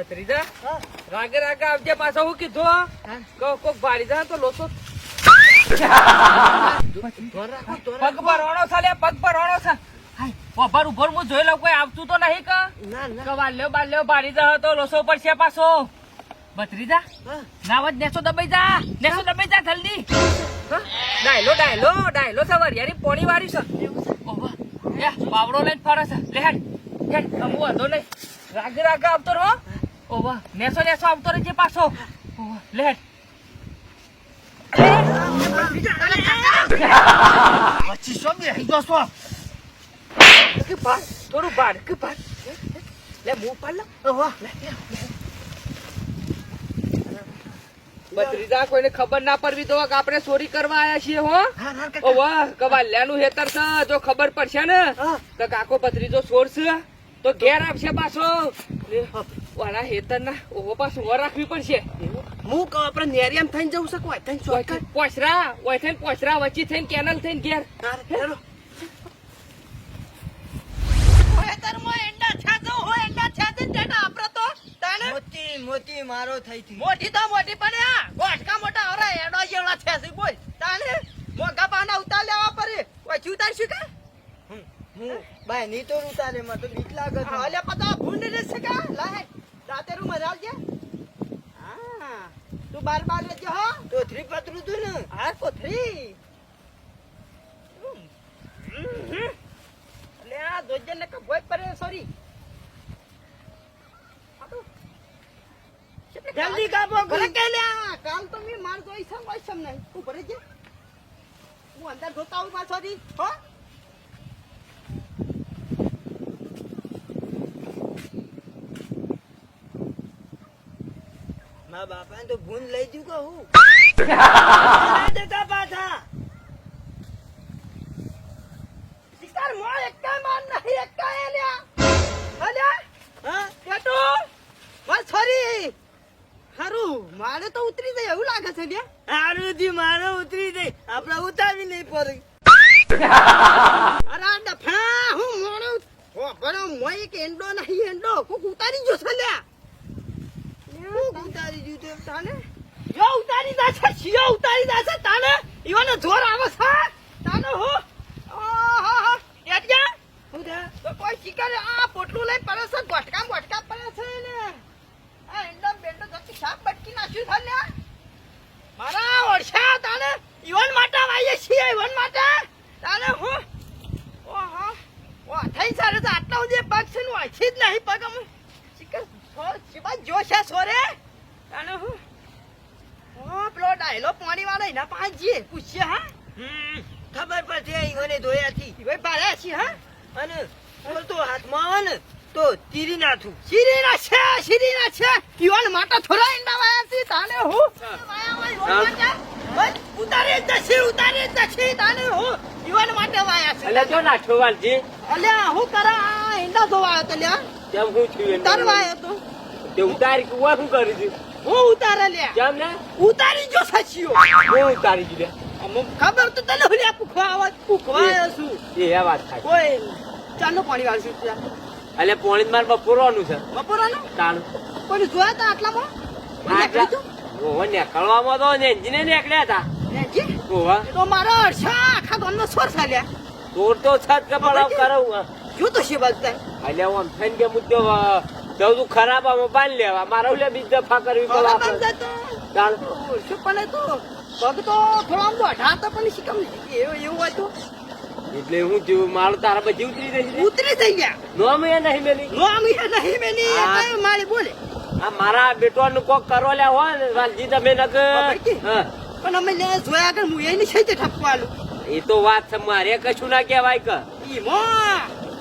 ભત્રીજા રાગે રાગે આવજે પાછો હું કીધું હો? હા. કો કોક ભારી જા તો લોસો પગ પર ઓણો છે લે પગ પર ઓણો છે. હાય. ઉભર ઉભર હું જોઈ લઉં કોઈ આવતું તો નહીં કા? ના બાલ્યો બાલ્યો ભારી જા તો લોસો પર છે પાછો ભત્રીજા નાવત નેસો દબાઈ જા. નેસો દબાઈ જા જલ્દી? ડાયલો ડાયલો ડાયલો છે વરિયાળી પોણી વાળી છે. બાવડો લઈને ફરે છે. લે હેડ હેડ અમુ વાંધો નહીં. રાગે રાગે આવતો રહો. ઓવા નેસો નેસો આવતો રહેજે પાછો. ઓવા લે. હેડ પછી શું બેહી જશો કે ભાર થોડું ભાર કે ભાર લે મું પાડ લે. બત્રીજા કોઈને ખબર ના પડવી તો કે આપણે ચોરી કરવા આયા છીએ હો. હા હા કાકા કવાલ્યાનું હેતર છે જો ખબર પડશે ને તો કાકો ભત્રીજો છોડ છે તો ઘેર આપશે પાછો. વાળા હેતર ના ઓહો પાછું વર રાખવી પડશે. હું કહું આપણે નેરિયામ થઈને જવું શકું કોઈ થઈને શોર્ટકટ પોચરા ઓય થઈને પોચરા વચ્ચે થઈને કેનલ થઈને ઘેર. હા હેલો મોતી મોતી મારો થઈ મોટી તો મોટી પણ આ ગોઠકા મોટા આવરા એડો જેવડા છે બોલ. તાને મોગા પાના ઉતાર લેવા પડે. પછી ઉતાર શું કે? હું બાયની તો ઉતારે માં તો બીક લાગે. હાલે પતા ભૂંડ ને છે લાય. રાતે રૂમ હરાવજે. હા તું બાર બાર રહેજે હો. તો થ્રી પાતરું તું ને? હા કોથરી. લે આ દોજન ને કબોય પડે સોરી જલ્દી કાપો ઘરે કે લે કાલ તો મી માર જોઈ છે કોઈ સમ નહીં. તું ભરે જે. હું અંદર જોતા આવું પાછોથી હો. મારા બાપા તો ભૂન લઈ જુ કહું દેતા પાછા. શિકાર મો એકતા માન નહીં એકતા એ લ્યા. અલ્યા હા? કેટો બસ સોરી હારું મારે તો ઉતરી જાય એવું લાગે છે લ્યા. હારું જી મારે ઉતરી જાય. આપણે ઉતારી નહીં પડી. અરે આ ડફા હું મોણો. હો બરો મોય કે એંડો નહીં એંડો. કોક ઉતારી ગયો છે. તાને? ઉતારી દા છે ઉતારી દા તાને? ઈવાનો જોર આવે છે તાને હો? એટલે શું થયા તો કોઈ શિકાર આ પોટલું લઈ પડે છે, ગોટકા ગોટકા પડે છે ને આ એંડો બેંડો જતી સાપ બટકી નાખ્યું છે મારા ઓરછા તાને, ઈવન માટે આવીએ છીએ, ઈવન માટે. તાને હું? ઓહો. ઓ થઈ સારું તો આટલા સુધી પગ છે વાંચી જ નહીં પગ અમે શિકાર શિવા જોશે સોરે. હું ઓ પેલો ડાયલો પાણી વાળો એના પાંચ જીએ પૂછીએ હા? ખબર પડશે ઈવને ધોયાથી ઈ ભાઈ બારે છીએ હા? અને બોલતો હાથમાં ને તો તીરી નાથું શિરીના છે શિરીના છે. ઈવન માટે થોડા ઈંડા વાયા છે તાને હું? વાયા ઉતારે નથી ઉતારે જ તાને હું? ઈવન માટે વાયા છે. એટલે જો નાઠો વાલજી અલ્યા હું કરા ઈંડા ધોવા તલ્યા કેમ હું છું આવ્યો તો. તે ઉતારી શું કરી દીધું હું ઉતારે લે કેમ ને? ઉતારી જો સાચી હું ઉતારી દીધા. અમુક ખબર તો તને લ્યા પૂખવા આવાજ પૂખવા છું. એ વાત થાય. કોઈ ચાલો પાણી વાળશું ત્યાં. એટલે પોણી માર બપોરવાનું છે. બપોરવાનું? તાણ. કોઈ જોયા તા આટલામાં? ઓહો નીકળવામાં તો એન્જિને નીકળ્યા હતા ઓહો. તો મારો અરછા આખા ગામનો સોર ચાલ્યા ચોર તો છત કપડા કરાવું જો તો છે થાય. એટલે આમ થઈને કે મુદ્દો જવું તું ખરાબ આ મોબાઈલ લેવા. મારા લે બીજ દફા કરવી પડે. બાંધા શું પણ એ તો? પગ તો થોડો આમ દોઢા તો પણ શીખમ એવું તો? એટલે હું જેવું મારું તારા પછી ઉતરી જઈ ઉતરી થઈ ગયા. નો મેં નહીં મેલી. નો આમી નહીં મેની એ હા. મારી બોલે? આ મારા બેટવાનું કોક કરો લ્યા હોય ને વાલજી તમે નક પણ અમે લે જોયા આગળ હું એની છે ઠપવાનું એ તો વાત છે મારે કશું ના કહેવાય કે. મો.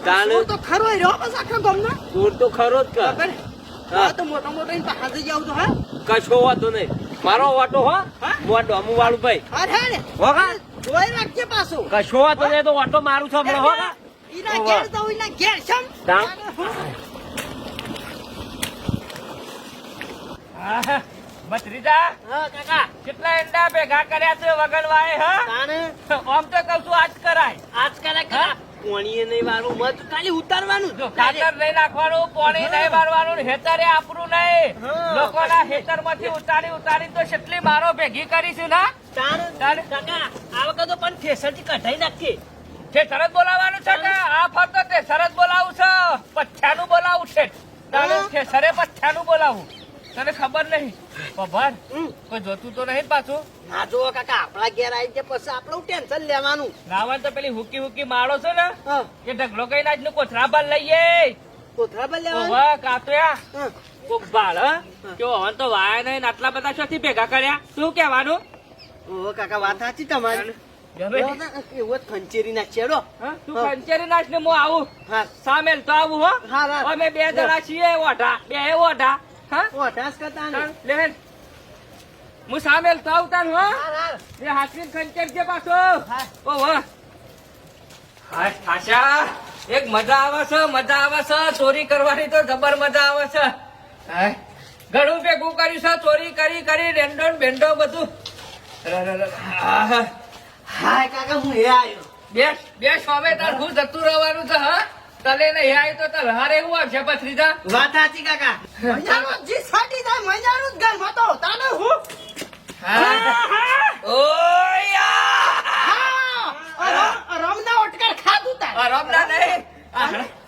તાણે? તો ખરો રહ્યો બસ આખા ગામનો. ચોર તો ખરો જ કર હા. તો મોટો મોટો ઇન પાસે જાવ તો હા? કશો વાતો નહીં. મારો વાટો હો. મોટો અમુ વાળું ભાઈ અરે. હે ને જોઈ રાખજે પાછો. કશો વાતો નહીં તો વાટો મારું છો હમણાં હો ઈના ઘેર તો ઈના ઘેર? ભત્રીજા હા કાકા. કેટલા ઈંડા ભેગા કર્યા છે વગન વાય હા આમ તો કઉ છું આજ કરાય. આજ કરે હા? પોણીએ નહીં વારવું મત ખાલી ઉતારવાનું જો. ખાતર નહીં નાખવાનું પોણી નહીં વારવાનું હેતરે આપણું નહીં. લોકોના હેતરમાંથી ઉતારી ઉતારી તો કેટલી મારો ભેગી કરીશું ના? તાણ. કાકા આ વખત તો પણ ઠેસરથી કઢાઈ નાખીએ. છે સરસ બોલાવાનું છે કે? આ ફરતો તે સરસ બોલાવું છે. પથ્યાનું બોલાવું છે. તારે ફેસરે પથ્યાનું બોલાવું. તને ખબર નહીં? પભાર કોઈ જોતું તો નહીં પાછું? ના જો કાકા આપણા ઘેર આવી છે પછી આપણું ટેન્શન લેવાનું. રાવણ તો પેલી હુકી હુકી માળો છે ને એ ઢગલો કઈ નાચનું કોથરા બાર લઈએ કોથરા પર લેવાનું કાતોયા. કોક બાળ કે હવન તો વાયા નહીં આટલા બધા ચોથી ભેગા કર્યા. શું કહેવાનું? ઓહો કાકા વાત સાચી તમારી. ના- ખંચેરી ના છેડો. તું હા. કંચેરી ને હું આવું. સામેલ તો આવું હો. હા, હા. અમે બે જણા છીએ ઓઢા. બે ઓઢા. હા? કરતા ને? લેહેન. હું સામેલ તો આવું તાણ હો. હા હા. એ હાથની ખંચેર છે પાછો. ઓ વાહ હાય ખાશા એક મજા આવે છે મજા આવે છે. ચોરી કરવાની તો જબર મજા આવે છે. ઘણું ભેગું કર્યું છે ચોરી કરી કરી રેન્ડો ને બેન્ડો બધું. હા કાકા હું એ આવ્યો બે બે સ્વામે તાર હું જતું રહેવાનું છે હા? તલે ને યાય તો તલ હારે એવું આવશે પથરીજા વાત સાચી કાકા. મજાનો જી સાડી જાય મજાનો જ ગમ હતો તાને હું?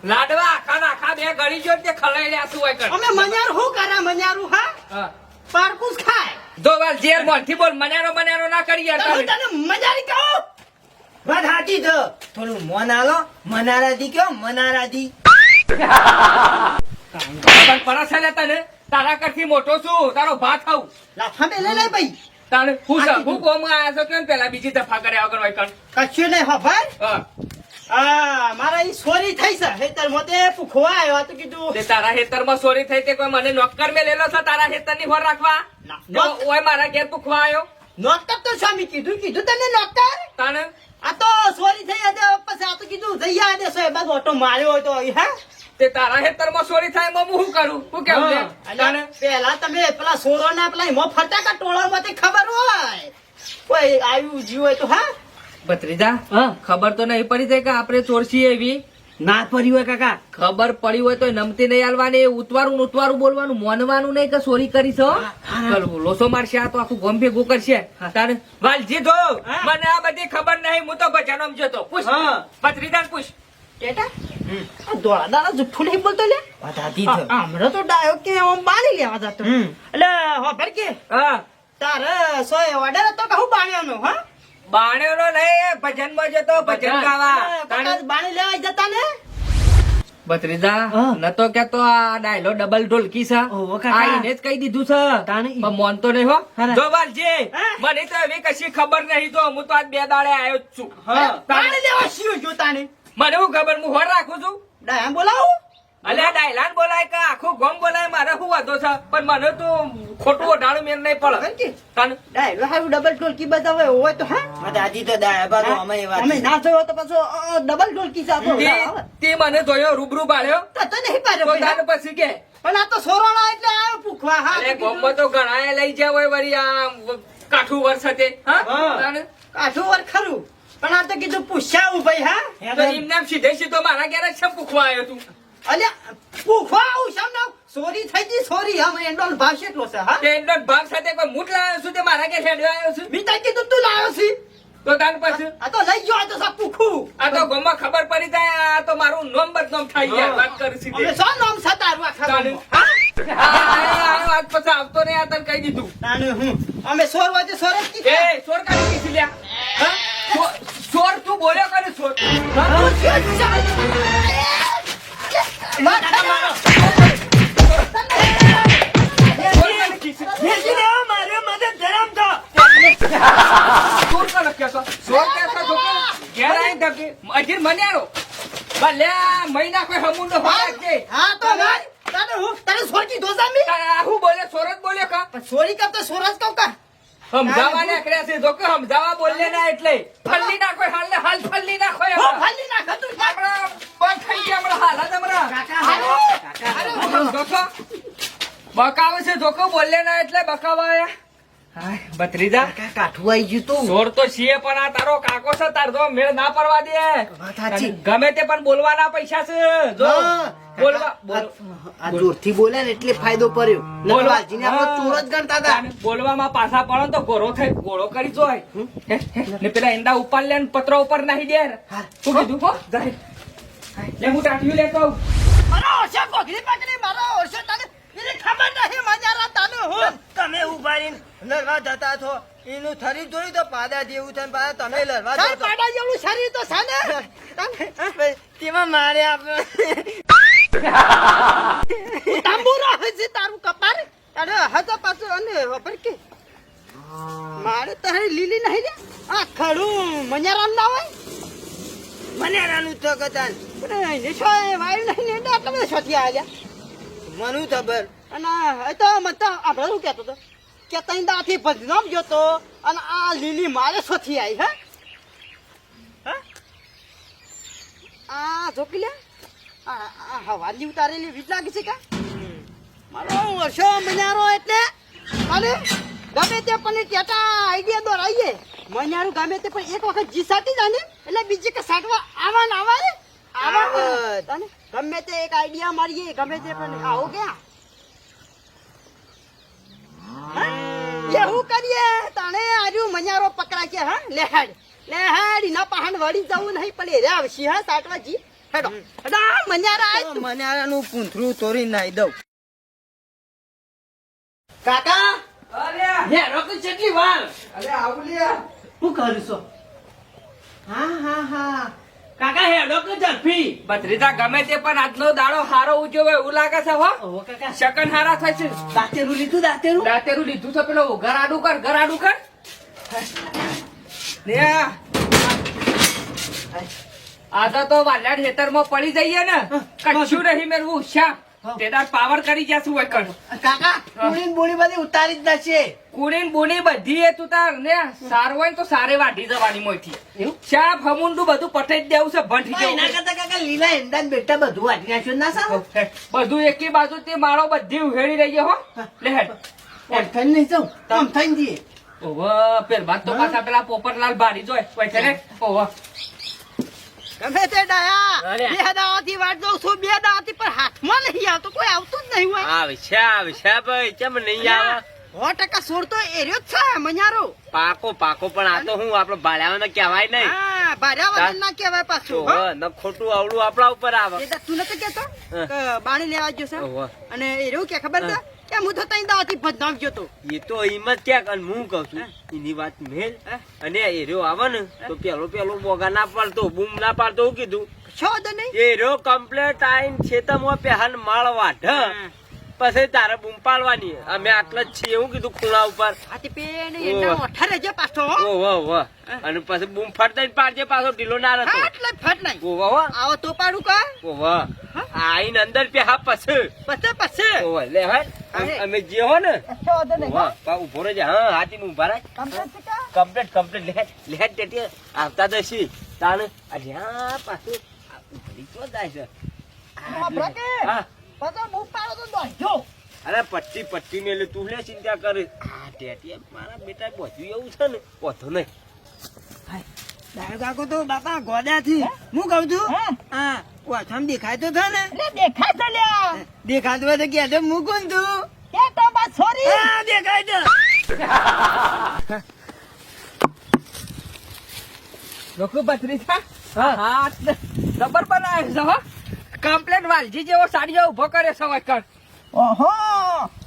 લાડવા આખા ખા આખા બે ગળી જો તે ખલાઈ રહ્યા શું હોય કર અમે મજાર હું કરા મજારું હા. પારકુસ ખાય. જો વાર ઝેરથી બોલ મજારો મજારો ના કરી યાર તને મજારી કહું. વાત સાચી છે. થોડું મોન આલો મનારા દી કયો મનારા દી પણ પરસ છે તને? તારા કરતી મોટો છું તારો ભાત ખાવ લાફા બે લઈ લે ભાઈ. તારે હું હું કોમ આયા છો કેમ પેલા બીજી દફા કર્યા વગર હોય કણ? કશું નહીં હભાર હા. આ મારા ઈ સોરી થઈ છે. હેતર મોતે પૂખવા આવ્યો તો કીધું. તે તારા ખેતરમાં સોરી થઈ તે કોઈ મને નોકર મેં લેલો છે તારા ખેતરની હોર રાખવા? ઓય મારા ઘેર પૂખવા આવ્યો. નોકર તો સ્વામી કીધું કીધું તને નોકર? તાને આ તો સોરી થઈ આજે પછી આ તો કીધું થઈ આ સો બાદ ઓટો માર્યો હોય તો હા? તે તારા ખેતરમાં સોરી થાય એમાં હું કરું? શું કેમ પેલા તમે પેલા સોરો ના પેલા એમાં ફટાકા ટોળા માંથી ખબર હોય. કોઈ આવ્યું જીવ હોય તો હા? ભત્રીજા હા. ખબર તો નહીં પડી જાય કે આપણે ચોરસી એવી ના પડી હોય કાકા. ખબર પડી હોય તો નમતી નહીં આલવાની ઉતવારું ઉતવારું બોલવાનું. મોનવાનું નહીં કે સોરી કરી છો લોસો મારશે આ તો આખું ગમ ભેગું કરશે. તારે વાલજી ધો મને આ બધી ખબર નહીં. હું તો ભજનમ જતો. પૂછ. હા. ભત્રીજા પૂછ. કેટા? આ જુઠ્ઠું નહીં બોલતો લે? વાત સાચી આ- આ હમણાં તો ડાયો કે આમ બાળી લેવા જતો. એટલે હોભર કે હા. તારે સો ઓર્ડર હતો કે હું બાણ્યાનો હા? બાણેનો નહીં ભજનમાં જતો ભજન ગાવા. એટલે તારે કદાચ બાણી લેવા જતા ને? ભત્રીજા નતો કેતો આ ડાયલો ડબલ ઢોલકી છે. ઓહો, આ એને જ કહી દીધું છે. તાણે. પણ મોનતો નહીં હો. જો વાલજી મને તો એવી કશી ખબર નહીં તો હું તો આજ બે દાડે આવ્યો જ છું. હા. લેવા જોતા ને મને હું ખબર હું હોર રાખું છું. ડાયા બોલાવું? અલે ડાયલાન બોલાય કે આખું ગોમ બોલાય મારે શું વાંધો છે? પણ મને તો ખોટું ઓઢાણું મેળ નહીં પડે. તને ડાયલો હારું ડબલ ઢોલકી બતાવે હોય તો હા? સાચી તો દાયા તો અમે વાત અમે ના જોયો તો પાછો ડબલ ઢોલકી જાતો તે- તે મને જોયો રૂબરૂ બાળ્યો. તો નહીં પાડ્યો તો ભાઈ, પછી કે પણ આ તો સોરાણા એટલે આવ્યો પૂખવા હા? અરે ગોમ તો ગણાય લઈ જાય હોય વળી આ કાઠું વર્ષ હા? હા. કાઠું વર ખરું પણ આ તો કીધું પૂછાવું ભાઈ હા? તો એમને એમ સીધે સીધો મારા ઘેર છે પૂખવા આવ્યો તું. અલ્યા પૂખવા આવું છે ને સોરી થઈ ગઈ સોરી. હા મેં એન્ડોલ ભાવ એટલો છે હા? એન્ડોલ ભાગ સાથે કોઈ મૂટ લાવ્યો છું તે મારા ઘેર હેડ્યો આવ્યો છું? મી તાર કીધું તું લાવ્યો છે. તો તાન પછી? આ તો લઈ ગયો આ તો સા પૂખું આ તો ગોમાં ખબર પડી જાય આ તો મારું નામ બદનામ થઈ જાય વાત કરી અમે અરે શું નામ છે તારું. હા? વાત પછી આવતો નહીં આ તને કહી દીધું. તાને હું. અમે સોર વાજે સોર. એ સોર કાઢી લ્યા. હા? ચોર તું બોલ્યો કરે ચોર ધકે. અધીર મન્યારો. ભલે મહિના કોઈ હમુંડો હોય કે. હા તો ભાઈ તારે હું તારે સોરકી દોસામી હું બોલે સોરત બોલે કા? સોરી કરતો તો જ કહું કા? સમજાવવા કર્યા છે. જોકે સમજાવવા બોલે ના એટલે. ફલ્લી નાખો હાલ ને હાલ ફલ્લી નાખો હો હમણાં. ફાલી નાખ તું. હમણાં બંધ થઈ ગયા હમણાં હાલ જ હમણાં. કાકા જોકો બકાવે છે જોકો બોલે ના એટલે બકાવા આયા હાય, ભત્રીજા. કાઠું આઈ ગયું તું. ચોર તો છીએ પણ આ તારો કાકો છે તાર જો મેળ ના પડવા દે. વાત સાચી. અને ગમે તે પણ બોલવાના પૈસા છે. જો હા. બોલવા બોલ- આ- આ જોરથી બોલે ને એટલે ફાયદો પડ્યો. નકર આપણે ચોર જ ગણતા હતા. બોલવામાં પાછા પડો તો ગોળો થઈ ગોળો કરી જોય. ને પેલા ઈંડા ઉપાડ લે ને પત્રો ઉપર નાખી દે. શું કીધું? હો. જાય. લે હું ટાંટિયું લેતો આવું. મારો પકડી તને એને ખબર નહીં મજારા તને હું. તમે ઊભા રહીને લડવા જતા છો. એનું થરી જોયું તો પાદા જેવું છે પાદા તમે લડવા જતા. પાડા જેવું શરીર તો છે ને. તેમાં મારે આપણે તાંબુરો હજી તારું કપાર. અરે હજો પાછું અને વપર કે. મારે તો હે લીલી નહીં રે. આ ખડું મન્યારામ ના હોય. મન્યારાનું રાનું તો કદાન પણ એને છો એ વાયુ નહીં ને તમે છોથી આવ્યા. મનું ખબર. અને એ તો મને તો આપણે શું કહેતો હતો? કે તઈ દાથી બદનામ જોતો અને આ લીલી મારે સોથી આવી હે? આ જોકી લે. આ હવાની ઉતારેલી વીજ લાગી છે કે? મારો વર્ષો મજારો એટલે અને ગમે તે પણ ટેટા આઈડિયા દોરાઈએ મજારું ગમે તે પણ એક વખત જી જાને, એટલે બીજી કે સાટવા આવા ને આવા ગમે તે એક આઈડિયા મારીએ ગમે તે પણ આવો ક્યાં? એવું કરીએ તને આજુ મજારો પકડા કે હા લેહાડ લેહાડ ના પહાણ વળી જવું નહીં પડે. રે આવશી હા સાટવાજી હેડો. હેડો આ મજારા નું. પૂંથરું તોરી નાઈ દઉં. કાકા? અરે. હે રોકી કેટલી વાર અરે આવું લે કરું છો? હા હા હા. કાકા હેડો કે ઝડપી. ભત્રીજા ગમે તે પણ આજનો દાડો હારો ઉજવે એવું લાગે છે હો. કાકા. શકન હારા થાય છે. દાંતેરું લીધું દાંતેરું? દાંતેરું લીધું છે પેલો ઘર આડું કર ઘર આડું કર. ને આજા તો વાલ્યાડ હેતરમાં પડી જઈએ ને કચ્છું નહીં મેળવું શ્યામ તેદાર પાવર કરી જશું હોય કણ કાકા બોલી બધી ઉતારી જ નાખશે કુડીન બુની બધી એ તું તાર ને સારું હોય તો સારે વાઢી જવાની મોયથી. ચા ફમુંડું બધું પટાઈ દેવું છે ભંઠી એના કરતા કાકા લીલા એંડા બેટા બધું વાઢી નાખ્યું ના સારું? બધું એકી બાજુ તે માળો બધી ઉહેડી રહી ગયો હો. લે હેડ. એમ નહીં જાઉં? તમ થઈને જઈએ. ઓહો પેલ બાદ તો પાછા પેલા પોપટલાલ બારી જોય. કોઈ છે ને? ઓહો ગમે તે ડાયા. બે દાવાથી વાટ દઉં છું બે દાવાથી પણ હાથમાં નહીં આવતો કોઈ આવતું જ નહીં હોય. આવશે આવશે ભાઈ કેમ નહીં આવે? સો ટકા સોર તો એર્યો જ છે પાકો પાકો પણ આ તો હું આપડે ભાડ્યામાં કહેવાય નહીં. હા ભાર્યા વગર ના કહેવાય પાછું હો. ન ખોટું આવડું આપડા ઉપર આવે. એ તો નતો કેતો. બાણી લેવા ગયો છે? અને એર્યો કે ખબર છે? કે હું તો તઈ દાવાથી બદનામ ગયો તો. એ તો હિંમત ક્યાંક અને હું કહું છું એની વાત મેલ. અને એર્યો આવે ને તો પેલો પેલો બોગા ના પાડતો બૂમ ના પાડતો હું કીધું. છો નહીં. એ રહ્યો કમ્પ્લેટ આઈન ખેતરમાં પહેલ માળ વાઢ પછી તારે બૂમ પાડવાની અમે આટલા જ છીએ હું કીધું ખૂણા ઉપર. હો. અને પછી બૂમ ફરતા જ પાડજે પાછો ઢીલો ના હા, રહેતો એટલે ફટ નહીં. ઓહો ઓહો આવો તો પાડું કા? ઓહો આઈન અંદર પેહા પછી. પછી પછી. ઓહો લે હે. અમે જે હો ને. પા ઊભો રહેજે. હા હાથી ઊભા રાખ. કમ્પ્લીટ કમ્પ્લીટ લે લે ટેટી આવતા છી તાણ અરે હા પાછું. ઉભરી જાય છે? હા. પછી હું પાડો તો અરે પટ્ટી પટ્ટી મેલે તું લે ચિંતા કરે. આ ટેટી મારા બેટા બધું એવું છે ને. વધુ નહીં. કાકો તો બાપા ગોદાથી. હું? કહું છું? હા. હા ઓછામ દેખાય તો થા ને. દેખાય તો લ્યા. દેખાતું હોય તો મૂકું તું કે તો બસ છોરી. હા દેખાય તો લોકો ભત્રીજા હા. જબર બનાવે છે હો. કમ્પ્લેટ વાલજી જેવો સાડીઓ ઊભો કરે સવાકર ઓહો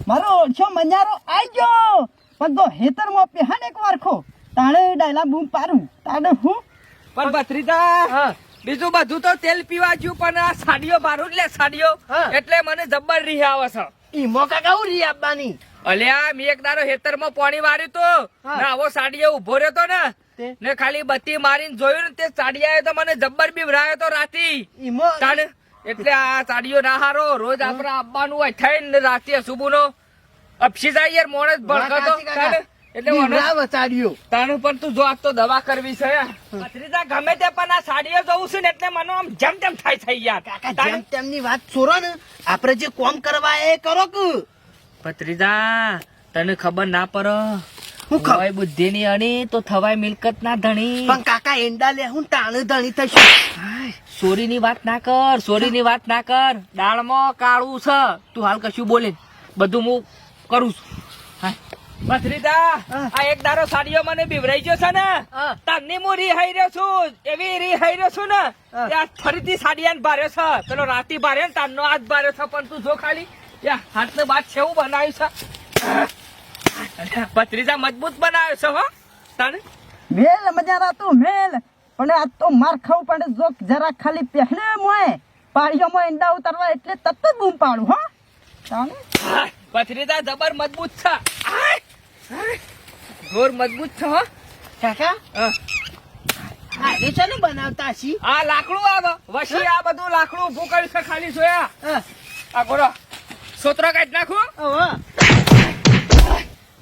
મારો ઓછો મજારો આઈ ગયો પણ તો હેતરમાં પેહાન એક વારખો તાણે ડાયલા બૂમ પારું તાણે હું? પણ ભત્રીજા બીજું બધું તો તેલ પીવા જ્યું પણ આ સાડીઓ મારું જ લે સાડીઓ. હા. એટલે મને જબ્બર રીહ આવે છે. ઈમો કાકા હું રી આપવાની? અલ્યા મેં એક દાડો હેતરમાં પાણી વાર્યું તો. ને આવો સાડીઓ ઊભો રહ્યો તો ને? ને ખાલી બત્તી મારીને જોયું ને તે સાડીયા તો મને જબ્બર બી ભરાયો તો રાતી. ઈમો તાણ એટલે આ સાડીઓ ના હારો. રોજ આપડે આપવાનું હોય થઈને રાતે સુબુનો અપસી જાય યાર મોણસ ભડકતો. એટલે સાડીઓ. તાણું પણ તું જો તો દવા કરવી છે પથરીતા ગમે તે પણ આ સાડીઓ જોઉં છું ને એટલે મને આમ જમ જમ થાય થઈ યાર. જેમ તેમની વાત છોરો ને આપણે જે કોમ કરવા એ કરો કે. ભત્રીજા તને ખબર ના પડે. હું ખવાય બુદ્ધિ બુદ્ધિની અણી તો થવાય મિલકત ના ધણી. પણ કાકા એંડા લે હું તાણે ધણી થઈશું. સોરીની વાત ના કર સોરીની વાત ના કર. દાળમાં કાળું છે. તું હાલ કશું બોલે બધું હું કરું છું. હા. ભત્રીજા હા. આ એક દારો સાડીઓ મને બીવરાઈ ગયો છે ને. હા. તારની હું રીહાઈ રહ્યો છું. એવી રીહાઈ રહ્યો છું ને. ત્યાં ફરીથી સાડીયાને ભાર્યો છે. પેલો રાતી ભાર્યો ને તારનો હાથ ભાર્યો છે. પણ તું જો ખાલી. યા હાથ ને બાદ છેવું બનાવ્યું છે. ભત્રીજા મજબૂત બનાવ્યો છે હો. તને? મેલ મજા તું મેલ. પણ આ તો માર ખાવું પડે જો જરા ખાલી પહેલે મોય પાડીઓમાં ઈંડા ઉતારવા એટલે તત જ બૂમ પાડું હો. તાણે પથરીદા જબર મજબૂત છે! જોર મજબૂત છે હો. કાકા? હા. આ છે ને બનાવતા છી? આ લાકડું આવે. વસી આ બધું લાકડું ઊભું કર્યું છે ખાલી જોયા. હા. આ ગોળો સોતરો કાઢી નાખું.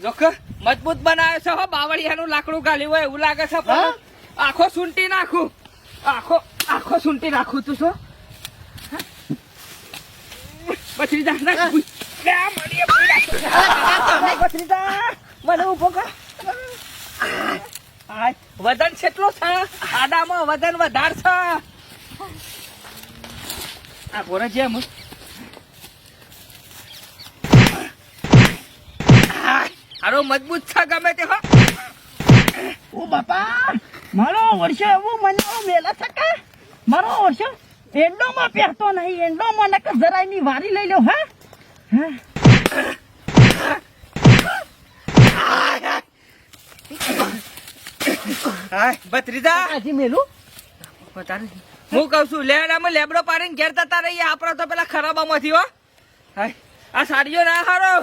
જોખ મજબૂત બનાવે છે હો. બાવળિયાનું લાકડું ગાલ્યું હોય એવું લાગે છે પણ હા? આખો સુંટી નાખું આખો આખો સુંટી નાખું તું મને ઊભો કર વજન કેટલો છે આડામાં વજન વધાર છે આ ગોરે જેમ હારો મજબૂત છે ગમે તે હો ઓ બાપા મારો વર્ષો એવું મને મેલા છે મારો વર્ષો એંડોમાં પહેરતો નહીં એન્ડોમાં નકર જરાયની વારી લઈ લો હા? હા? હાય બત્રીદા કાજી મેલું? હું કહું છું લેડામાં લેબડો પાડીને ઘેર જતા રહીએ આપડે તો પેલા ખરાબામાંથી હો. આ સાડીઓ ના હારો.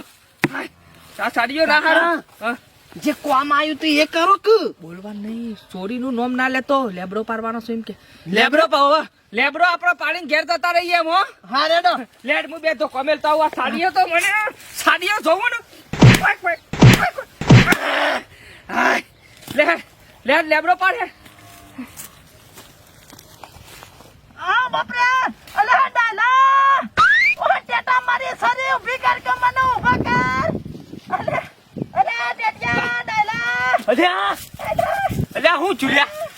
આ સાડીઓ ના હારો. હા. જે કોમ આવ્યું તું એ કરો કે? બોલવા નહીં ચોરી નું નોમ ના લેતો. લેબડો પાડવાનો છે એમ કે. લેબડો પાવ લેબડો આપણો પાડીને ઘેર જતા રહીએ એમ હો. હા રેડો. લેડ હું બે તો કમેલ તો આ સાડીઓ તો મને સાડીઓ જોવું ને. લેડ લેડ લેબડો પાડે. આ બાપરે. અલે ડાલા ઓ ટેટા મારી સરી ઊભી કર કે મને ઊભા કર અલે અલે ટેટિયા ડાલા અલ્યા અલ્યા હું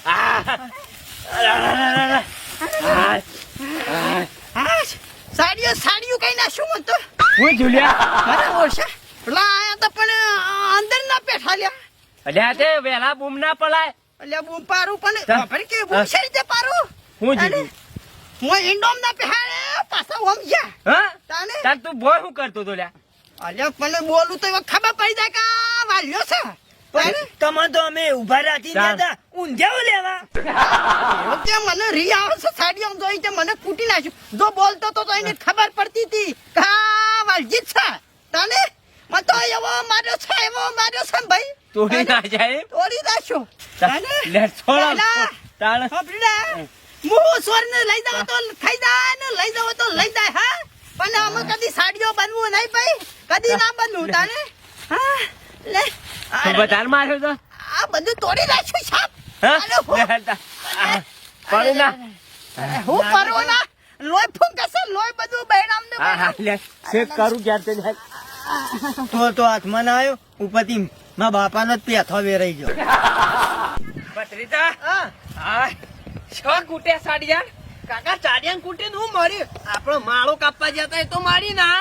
હા સાડીઓ સાડીઓ કઈ ના શું મત હું જુલિયા અરે ઓછા પેલા આયા તો પણ અંદર ના બેઠા લ્યા. અલ્યા તે વેલા બૂમ ના પડાય અલ્યા બૂમ પારું પણ ચાલ. કે બૂમ છે રીતે પારું હું અરે, હું ઇન્ડોમ ના બેહાડે પાછા ઓમ ગયા. હા? તાને તાર તું બોય હું કરતો તો લ્યા? અલ્યા પણ બોલું તો ખબર પડી જાય કે વાલ્યો છે. તમે તો અમે ઊભા રાખી ચાલ. ગયા લેવા. તે મને રી આવે છે સાડીઓ જોઈ તે મને ફૂટી નાખ્યું. જો બોલતો તો તો એને ખબર પડતી હતી. કે વાલજીત છે? તાને? મને તો એવો માર્યો છે એવો માર્યો છે ને ભાઈ. તોડી ના જાય તોડી નાખ્યો તાને? લે છોડ તાળ સાંભળીને, હું સ્વરને લઈ જાવ તો જાય ને લઈ જાવ તો લઈ જાય હા? પણ અમે કદી સાડીઓ બનવું નહીં ભાઈ. કદી ના બનવું તાને? હા? લે. બધાર માર્યો તો? આ બધું તોડી નાખ્યું સાપ પડી ના. હું પડું ના. લોહી ફૂંકશે લોહી બધું બૈરામ ને ચેક કરું ક્યારે તે જાય. તો તો હાથમાં ના આવ્યો. ઉપરથી મારા બાપાનો જ પેથો વેરાઈ ગયો. ભત્રીજા હા. છ કૂટે સાડિયા કાકા ચાડિયાન કુટીને હું મરી. આપણો માળો કાપવા જતા એ તો મારી ના.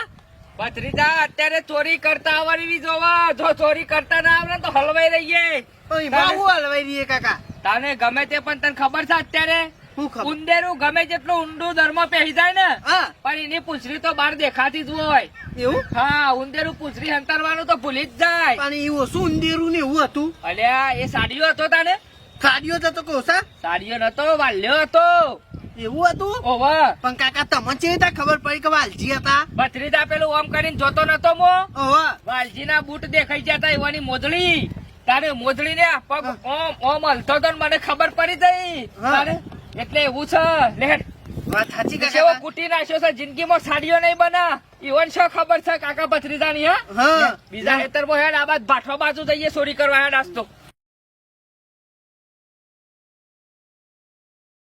ભત્રીજા અત્યારે ચોરી કરતા આવવાની જોવા. જો ચોરી કરતા ના આવડે તો હલવાઈ રહીએ. હલવાઈ રહીએ કાકા? તને ગમે તે પણ તને ખબર છે અત્યારે? ઉંદેરું ગમે જેટલું ઊંડું ધર્મ પહેરી જાય ને હા. પણ એની પૂંછડી તો બહાર દેખાતી જ હોય. એવું? હા ઉંદેરું પૂછરી અંતરવાનું તો ભૂલી જ જાય. પણ એવું શું ઉંદેરું ને એવું હતું. અલ્યા એ સાડીઓ હતો તાને? સાડીઓ તો તો કોસા સાડીઓ નતો વાલ્યો હતો. એવું હતું? ઓવર પણ કાકા તમને ચેવી રીતે ખબર પડી કે વાલજી હતા? ભત્રીજા પેલું ઓમ કરીને જોતો નતો મો. ઓહો વાલજી ના બૂટ દેખાઈ જતા એવાની મોજડી. તારે મોજડી ને પગ ઓમ ઓમ હલતો તો મને ખબર પડી જઈ તારે એટલે એવું છે. લેટ. વાત સાચી કાકા. કુટી નાખ્યો છે? જિંદગીમાં સાડીઓ નહીં બના. ઈવન શું ખબર છે કાકા ભત્રીજાની હા? હા. બીજા હેતર હેડ આ બાદ ભાઠો બાજુ જઈએ ચોરી કરવા હેડ આજ તો.